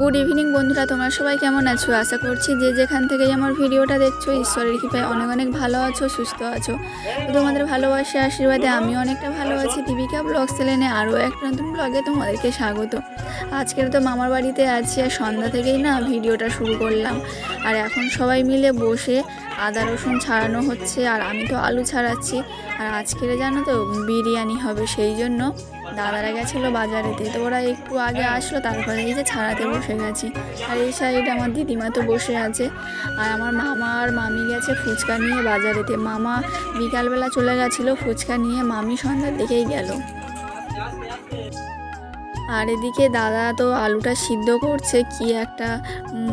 Good evening বন্ধুরা, তোমরা সবাই কেমন আছো? আশা করছি যে যেখান থেকেই আমার ভিডিওটা দেখছ, ঈশ্বরের কৃপায় অনেক অনেক ভালো আছো, সুস্থ আছো। তোমাদের ভালোবাসা, আশীর্বাদে আমি অনেকটা ভালো আছি। দীপিকা ব্লগ সেলেনে আরও একটা নতুন ব্লগে তোমাদেরকে স্বাগত। আজকের তো মামার বাড়িতে আছি আর সন্ধ্যা থেকেই না ভিডিওটা শুরু করলাম। আর এখন সবাই মিলে বসে আদা, রসুন ছাড়ানো হচ্ছে আর আমি তো আলু ছাড়াচ্ছি। আর আজকের জানো তো, বিরিয়ানি হবে সেই জন্য। দাদারা গেছিল বাজারেতে, তো ওরা একটু আগে আসলো, তারপরে এই যে ছাড়াতে বসে গেছি। আর এই সাইডে আমার দিদিমা তো বসে আছে। আর আমার মামা আর মামি গেছে ফুচকা নিয়ে বাজারেতে। মামা বিকালবেলা চলে গেছিল ফুচকা নিয়ে, মামি সন্ধ্যার দিকেই গেল। আর এদিকে দাদা তো আলুটা সিদ্ধ করছে, কি একটা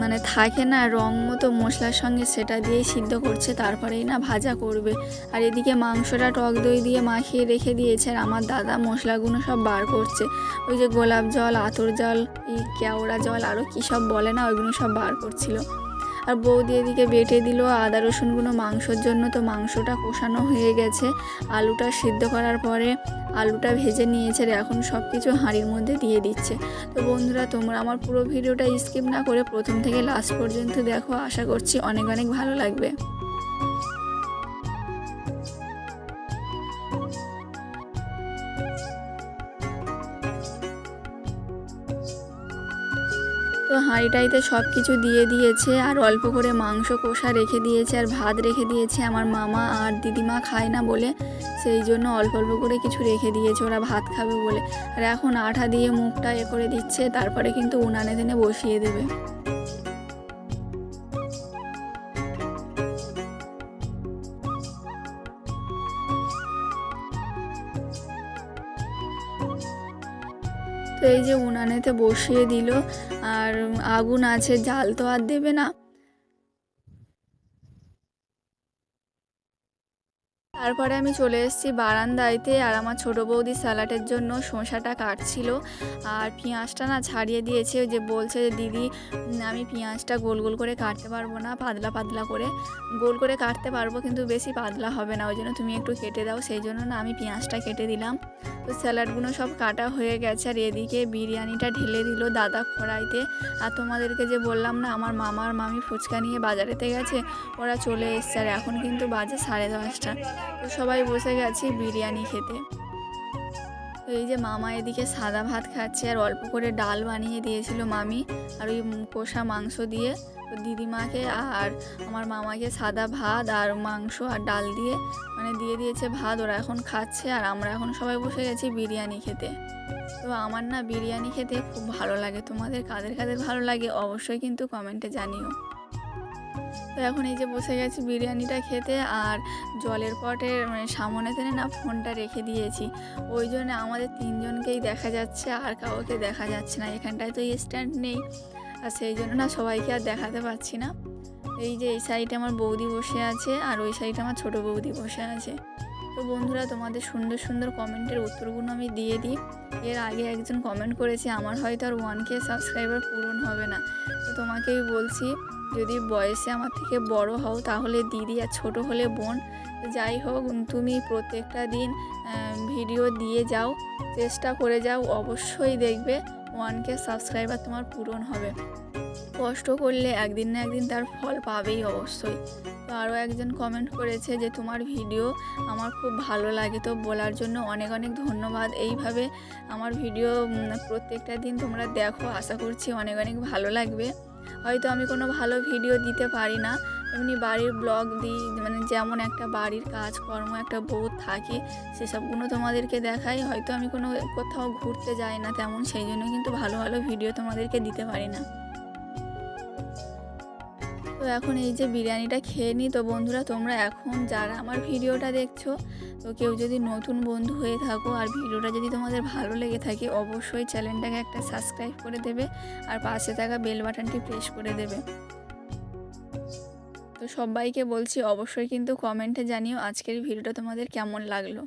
মানে থাকে না, রং মতো মশলার সঙ্গে সেটা দিয়ে সিদ্ধ করছে, তারপরেই না ভাজা করবে। আর এদিকে মাংসটা টক দই দিয়ে মাখিয়ে রেখে দিয়েছে, আর আমার দাদা মশলাগুলো সব বার করছে। ওই যে গোলাপ জল, আতর জল, এই কেওড়া জল আরও কী সব বলে না, ওইগুলো সব বার করছিল। আর বৌদি এদিকে বেটে দিল আদা রসুনগুলো মাংসর জন্য। তো মাংসটা কষানো হয়ে গেছে। আলুটা সিদ্ধ করার পরে আলুটা ভেজে নিয়েছে এখন সব কিছু হাঁড়ির মধ্যে দিয়ে দিচ্ছে। তো বন্ধুরা, তোমরা আমার পুরো ভিডিওটা স্কিপ না করে প্রথম থেকে লাস্ট পর্যন্ত দেখো। আশা করছি অনেক অনেক ভালো লাগবে। হাঁড়িটাইতে সব কিছু দিয়ে দিয়েছে আর অল্প করে মাংস কষা রেখে দিয়েছে আর ভাত রেখে দিয়েছে। আমার মামা আর দিদিমা খায় না বলে সেই জন্য অল্প অল্প করে কিছু রেখে দিয়েছে। ওরা ভাত খাবে বলে। আর এখন আঠা দিয়ে মুখটা এ করে দিচ্ছে, তারপরে কিন্তু উনানে দিনে বসিয়ে দেবে। এই যে উনানেতে বসিয়ে দিল আর আগুন আছে জাল তো আর দেবে না। তারপরে আমি চলে এসেছি বারান্দাইতে আর আমার ছোটো বৌদি স্যালাডের জন্য শসাটা কাটছিল। আর পেঁয়াজটা না ছাড়িয়ে দিয়েছে যে বলছে যে, দিদি আমি পেঁয়াজটা গোল গোল করে কাটতে পারব না, পাতলা পাতলা করে। গোল করে কাটতে পারব কিন্তু বেশি পাতলা হবে না, ওই জন্য তুমি একটু কেটে দাও, সেই জন্য না আমি পেঁয়াজটা কেটে দিলাম। তো স্যালাডগুলো সব কাটা হয়ে গেছে আর এদিকে বিরিয়ানিটা ঢেলে দিল দাদা কড়াইতে। আর তোমাদেরকে যে বললাম না, আমার মামার মামি ফুচকা নিয়ে বাজারেতে গেছে, ওরা চলে এসছে আর এখন কিন্তু বাজে সাড়ে দশটা। তো সবাই বসে গেছি বিরিয়ানি খেতে। তো এই যে মামা এদিকে সাদা ভাত খাচ্ছে আর অল্প করে ডাল বানিয়ে দিয়েছিল মামি আর ওই কষা মাংস দিয়ে। দিদিমাকে আর আমার মামাকে সাদা ভাত আর মাংস আর ডাল দিয়ে মানে দিয়ে দিয়েছে ভাত, ওরা এখন খাচ্ছে আর আমরা এখন সবাই বসে গেছি বিরিয়ানি খেতে। তো আমার না বিরিয়ানি খেতে খুব ভালো লাগে। তোমাদের কাদের কাদের ভালো লাগে অবশ্যই কিন্তু কমেন্টে জানিও। তো এখন এই যে বসে গেছি বিরিয়ানিটা খেতে আর জলের পটের মানে সামনে থেকে না ফোনটা রেখে দিয়েছি। ওই জন্য আমাদের তিনজনকেই দেখা যাচ্ছে, আর কাউকে দেখা যাচ্ছে না। এখানটায় তো স্ট্যান্ড নেই। আর সেই জন্য না সবাইকে আর দেখাতে পারছি না। এই যে এই সাইডে আমার বৌদি বসে আছে, আর ওই সাইডে আমার ছোট বৌদি বসে আছে। তো বন্ধুরা, তোমাদের সুন্দর সুন্দর কমেন্টের উত্তরগুলো আমি দিয়ে দিই। এর আগে একজন কমেন্ট করেছে, আমার হয়তো আর ওয়ান কে সাবস্ক্রাইবার পূরণ হবে না। তো তোমাকেই বলছি যদি বয়সে আমার থেকে বড় হও, তাহলে দিদি আর ছোট হলে বোন। যাই হোক, তুমি প্রত্যেকটা দিন ভিডিও দিয়ে যাও, চেষ্টা করে যাও, অবশ্যই দেখবে ওয়ান কে সাবস্ক্রাইবার তোমার পূরণ হবে। কষ্ট করলে একদিন না একদিন তার ফল পাবেই অবশ্যই। তো আরও একজন কমেন্ট করেছে যে, তোমার ভিডিও আমার খুব ভালো লাগে। তো বলার জন্য অনেক অনেক ধন্যবাদ। এইভাবে আমার ভিডিও প্রত্যেকটা দিন তোমরা দেখো। আশা করছি অনেক অনেক ভালো লাগবে। হয়তো আমি কোনো ভালো ভিডিও দিতে পারি না। এমনি বাড়ির ব্লগ দিই মানে যেমন একটা বাড়ির কাজকর্ম, একটা বউ থাকে, সেসবগুলো তোমাদেরকে দেখাই। হয়তো আমি কোনো কোথাও ঘুরতে যাই না তেমন, সেই জন্য কিন্তু ভালো ভালো ভিডিও তোমাদেরকে দিতে পারি না। তো এখন এই যে বিরিয়ানিটা খেয়ে নিই। তো বন্ধুরা, তোমরা এখন যারা আমার ভিডিওটা দেখছ, তো কেউ যদি নতুন বন্ধু হয়ে থাকো আর ভিডিওটা যদি তোমাদের ভালো লেগে থাকে, অবশ্যই চ্যানেলটাকে একটা সাবস্ক্রাইব করে দেবে আর পাশে থাকা বেল বাটনটি প্রেস করে দেবে। তো সবাইকে বলছি, অবশ্যই কিন্তু কমেন্টে জানিও আজকের ভিডিওটা তোমাদের কেমন লাগল।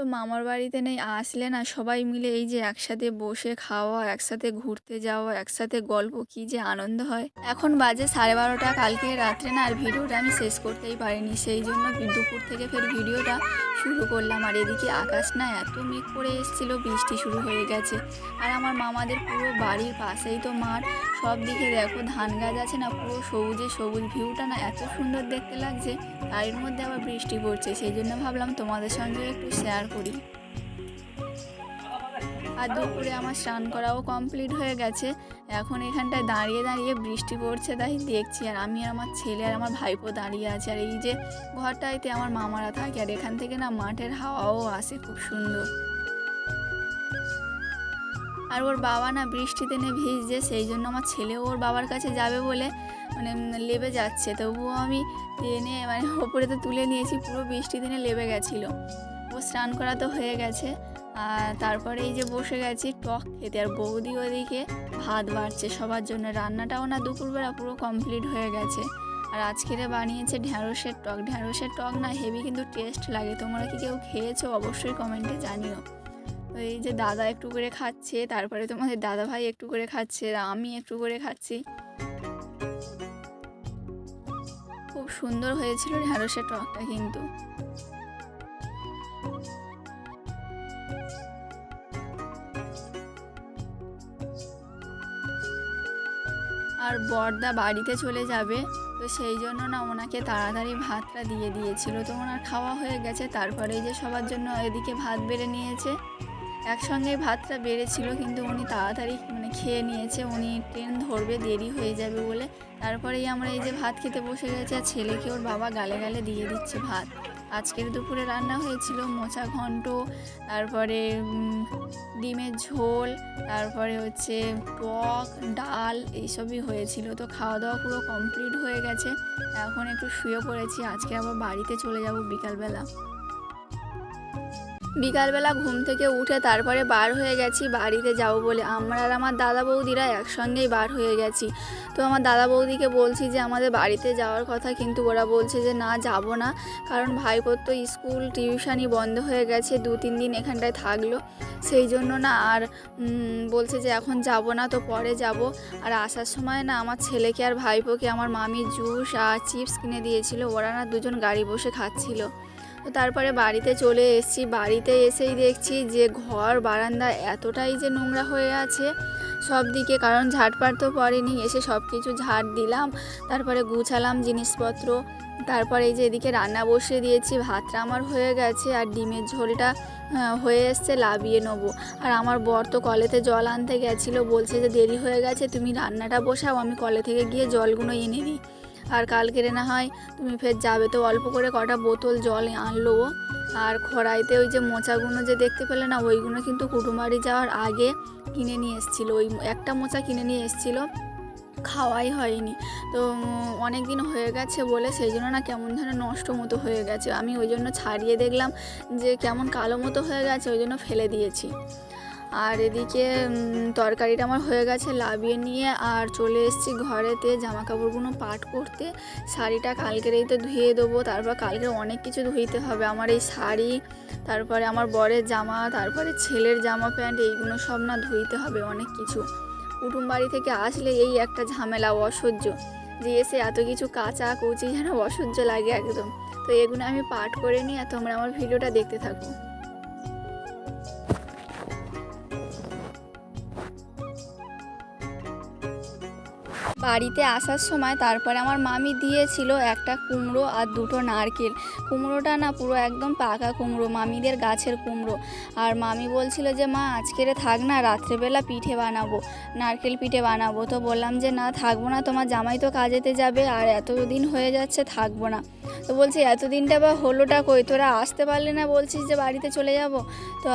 তো মামার বাড়িতে নেই, আসলে না, সবাই মিলে এই যে একসাথে বসে খাওয়া, একসাথে ঘুরতে যাওয়া, একসাথে গল্প, কি যে আনন্দ হয়। এখন বাজে সাড়ে বারোটা, কালকে রাত্রে না, আর ভিডিওটা আমি শেষ করতেই পারিনি, সেই জন্য দুপুর থেকে ফের ভিডিওটা শুরু করলাম। আর এদিকে আকাশ না, এত মেঘ করে এসেছিল, বৃষ্টি শুরু হয়ে গেছে। আর আমার মামাদের পুরো বাড়ির পাশেই তো মাঠ, সব দিকে দেখো, ধান গাছ আছে না, পুরো সবুজে সবুজ ভিউটা না, এত সুন্দর দেখতে লাগছে। তার মধ্যে আবার বৃষ্টি পড়ছে, সেই জন্য ভাবলাম তোমাদের সঙ্গে একটু শেয়ার করি। আর দুপুরে আমার স্নান করাও কমপ্লিট হয়ে গেছে। এখন এখানটায় দাঁড়িয়ে দাঁড়িয়ে বৃষ্টি পড়ছে, তাই দেখছি। আর আমি আর আমার ছেলে আর আমার ভাইপো দাঁড়িয়ে আছে। আর এই যে ঘরটাইতে আমার মামারা থাকে, আর এখান থেকে না মাঠের হাওয়াও আসে খুব সুন্দর। আর ওর বাবা না বৃষ্টিতে নে ভিজছে, সেই জন্য আমার ছেলেও ওর বাবার কাছে যাবে বলে মানে লেবে যাচ্ছে। তবুও আমি টেনে মানে ওপরে তো তুলে নিয়েছি, পুরো বৃষ্টি দিনে লেবে গেছিল। স্নান করা তো হয়ে গেছে। আর তারপরে এই যে বসে গেছি টক খেতে। আর বৌদি ওদিকে ভাত বাড়ছে, সবার জন্য রান্নাটাও না দুপুরবেলা পুরো কমপ্লিট হয়ে গেছে। আর আজকেরে বানিয়েছে ঢ্যাঁড়সের টক। ঢ্যাঁড়সের টক না হেভি কিন্তু টেস্ট লাগে। তোমরা কি কেউ খেয়েছো? অবশ্যই কমেন্টে জানিও। তো এই যে দাদা একটু করে খাচ্ছে, তারপরে তোমাদের দাদা ভাই একটু করে খাচ্ছে আমি একটু করে খাচ্ছি। খুব সুন্দর হয়েছিল ঢ্যাঁড়সের টকটা কিন্তু। আর বর্দা বাড়িতে চলে যাবে, তো সেই জন্য না ওনাকে তাড়াতাড়ি ভাতটা দিয়ে দিয়েছিল। তো ওনার খাওয়া হয়ে গেছে তারপরে যে সবার জন্য এদিকে ভাত বেড়ে নিয়েছে। একসঙ্গে ভাতটা বেড়েছিল, কিন্তু উনি তাড়াতাড়ি মানে খেয়ে নিয়েছে, উনি ট্রেন ধরবে, দেরি হয়ে যাবে বলে। তারপরেই আমরা এই যে ভাত খেতে বসে গেছি, আর ছেলেকে ওর বাবা গালে গালে দিয়ে দিচ্ছে ভাত। আজকের দুপুরে রান্না হয়েছিল মোচা ঘন্ট, তারপরে ডিমের ঝোল, তারপরে হচ্ছে টক, ডাল, এইসবই হয়েছিল। তো খাওয়া দাওয়া পুরো কমপ্লিট হয়ে গেছে। এখন একটু শুয়ে পড়েছি, আজকে আবার বাড়িতে চলে যাব বিকালবেলা। বিকালবেলা ঘুম থেকে উঠে তারপরে বার হয়ে গেছি বাড়িতে যাব বলে। আমরা আর আমার দাদা বৌদিরা একসঙ্গেই বার হয়ে গেছি। তো আমার দাদা বৌদিকে বলছি যে, আমাদের বাড়িতে যাওয়ার কথা। কিন্তু ওরা বলছে যে, না, যাব না। কারণ ভাইপোর তো স্কুল টিউশনই বন্ধ হয়ে গেছে, দু, তিন দিন এখানটায় থাকল। সেই জন্য না, আর বলছে যে, এখন যাব না, তো পরে যাব। আর আসার সময় না, আমার ছেলেকে আর ভাইপোকে, আমার মামি জুস আর চিপস কিনে দিয়েছিল। ওরা না দুজন গাড়ি বসে খাচ্ছিল। তারপরে বাড়িতে চলে এসেছি। বাড়িতে এসেই দেখছি যে ঘর, বারান্দা এতটাই যে নোংরা হয়ে আছে। সব দিকে কারণ ঝাড়পাট তো পড়েনি, এসে সব কিছু ঝাড় দিলাম। তারপরে গুছালাম জিনিসপত্র। তারপরে এই যে এদিকে রান্না বসিয়ে দিয়েছি, ভাতটা আমার হয়ে গেছে আর ডিমের ঝোলটা হয়ে এসছে, লাভিয়ে নেব। আর আমার বর তো কলেতে জল আনতে গেছিল, বলছে যে দেরি হয়ে গেছে, তুমি রান্নাটা বসাও, আমি কলে থেকে গিয়ে জলগুলো এনে দিই। আর কালকেরে না হয় তুমি ফের যাবে তো অল্প করে কটা বোতল জল আনলো আর খড়াইতে ওই যে মোচাগুলো যে দেখতে পেলে না ওইগুলো কিন্তু কুটুমারি যাওয়ার আগে কিনে নিয়ে এসেছিল। ওই একটা মোচা কিনে নিয়ে এসেছিল, খাওয়াই হয়নি। তো অনেক দিন হয়ে গেছে বলে সেই জন্য না কেমন যেন নষ্ট মতো হয়ে গেছে। আমি ওই জন্য ছাড়িয়ে দেখলাম যে কেমন কালো মতো হয়ে গেছে, ওই জন্য ফেলে দিয়েছি। আর এদিকে তরকারিটা আমার হয়ে গেছে লাভিয়ে নিয়ে, আর চলে এসেছি ঘরেতে জামা কাপড়গুলো পাট করতে। শাড়িটা কালকেরেই তো ধুয়ে দেবো, তারপর কালকে অনেক কিছু ধুইতে হবে। আমার এই শাড়ি, তারপরে আমার বরের জামা, তারপরে ছেলের জামা প্যান্ট, এইগুলো সব না ধুইতে হবে অনেক কিছু। কুটুম বাড়ি থেকে আসলে এই একটা ঝামেলা, অসহ্য। যে এসে এত কিছু কাঁচা কুচি যেন অসহ্য লাগে একদম। তো এগুলো আমি পাঠ করে নিই আর তোমরা আমার ভিডিওটা দেখতে থাকো। বাড়িতে আসার সময় তারপরে আমার মামি দিয়েছিল একটা কুমড়ো আর দুটো নারকেল। কুমড়োটা না পুরো একদম পাকা কুমড়ো, মামিদের গাছের কুমড়ো। আর মামি বলছিল যে, মা আজকেরে থাক না, রাত্রেবেলা পিঠে বানাবো, নারকেল পিঠে বানাবো। তো বললাম যে, না, থাকব না, তোমার জামাই তো কাজেতে যাবে, আর এতদিন হয়ে যাচ্ছে, থাকব না। তো বলছি, এতদিনটা বা হলোটা কই? তোরা আসতে পারলে না বলছিস যে, বাড়িতে চলে যাব? তো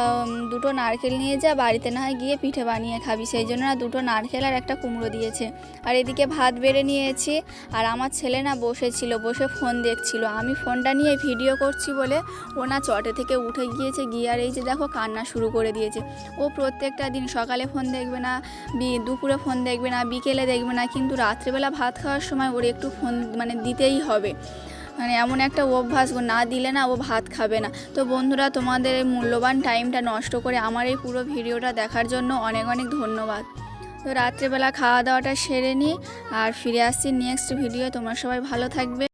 দুটো নারকেল নিয়ে যা, বাড়িতে না হয় গিয়ে পিঠে বানিয়ে খাবি। সেই জন্য না দুটো নারকেল আর একটা কুমড়ো দিয়েছে। আর এদিকে ভাত বেড়ে নিয়েছি, আর আমার ছেলে না বসেছিল, বসে ফোন দেখছিল। আমি ফোনটা নিয়ে ভিডিও করছি বলে ও না চটে থেকে উঠে গিয়েছে, গিয়ে আর এই যে দেখো কান্না শুরু করে দিয়েছে। ও প্রত্যেকটা দিন সকালে ফোন দেখবে না দুপুরে ফোন দেখবে না, বিকেলে দেখবে না, কিন্তু রাত্রেবেলা ভাত খাওয়ার সময় ওর একটু ফোন মানে দিতেই হবে। মানে এমন একটা অভ্যাস না দিলে না ও ভাত খাবে না। তো বন্ধুরা, তোমাদের মূল্যবান টাইমটা নষ্ট করে আমার এই পুরো ভিডিওটা দেখার জন্য অনেক অনেক ধন্যবাদ। তো রাত্রেবেলা খাওয়া দাওয়াটা সেরে নিই আর ফিরে আসছি নেক্সট ভিডিও তোমরা সবাই ভালো থাকবে।